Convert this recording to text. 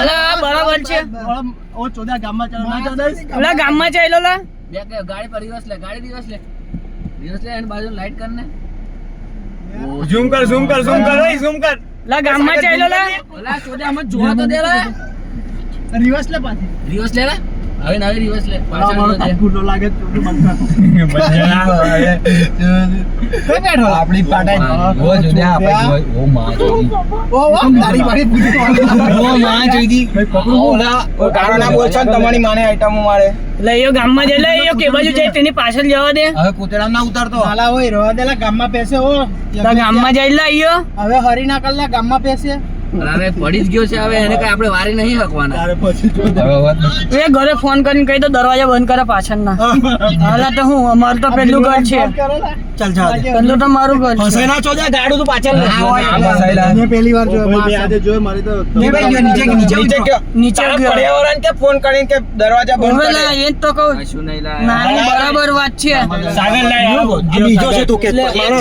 અલા, આ બરાબર છે ઓ ચોદા ગામમાં ચાલો ના ચાલો ઓલા ગામમાં ચાલ્યો લા બે કે ગાડી પર રિવર્સ લે ગાડી રિવર્સ લે રિવર્સ લે અને બાજુ લાઈટ કર ને ઝૂમ કર ઝૂમ કર ઝૂમ કર ઓય ઝૂમ કર. લા ગામમાં લા ઓલા ચોદા આમાં જોવા તો દે રે રિવર્સ લે પાછી. રિવર્સ લે રે હવે નવી રિવર્સ લે. પાછળ લાગે આપણી પાટા ઓ જોડ્યા આપણે ઓ માં ઓ ઓ તારી મારી ઓ માં જોઈ ઓલા ઓ ના બોલશો તમારી માને આઈટમો મારે એટલે એયો ગામમાં જાય લઈયો કે બાજુ જાય તેની પાછળ જવા દે. હવે પૂતળા ના ઉતારતો. હાલા હોય રવા દેલા ગામમાં પેસે હો. ગામમાં જાય લઈયો હવે હરી ના કલ્લા ગામમાં પેસે અરે પડી જ ગયો છે હવે એને કઈ આપણે વારી નહીં હકવાના. હવે એ ઘરે ફોન કરીને કહી દો દરવાજા બંધ કરે પાછળના. હાલા તો હું અમારું તો પેલું ઘર છે. ચાલ જા પેલું તો મારું ઘર છે. ફસાઈ ના ચોજા ગાડું તો પાછળ ના હોય. મેં પહેલી વાર જોયો મેં આજે જોયો મારી તો ને ભાઈ ગયો નીચે નીચે નીચે ગયો. નીચે ગયો. પર્યાવરણ કે ફોન કરીને કે દરવાજા બંધ કરે? એ તો કહું. નહીં ના બરાબર વાત છે. સાગર લાય, બીજો છે તું કે મારો.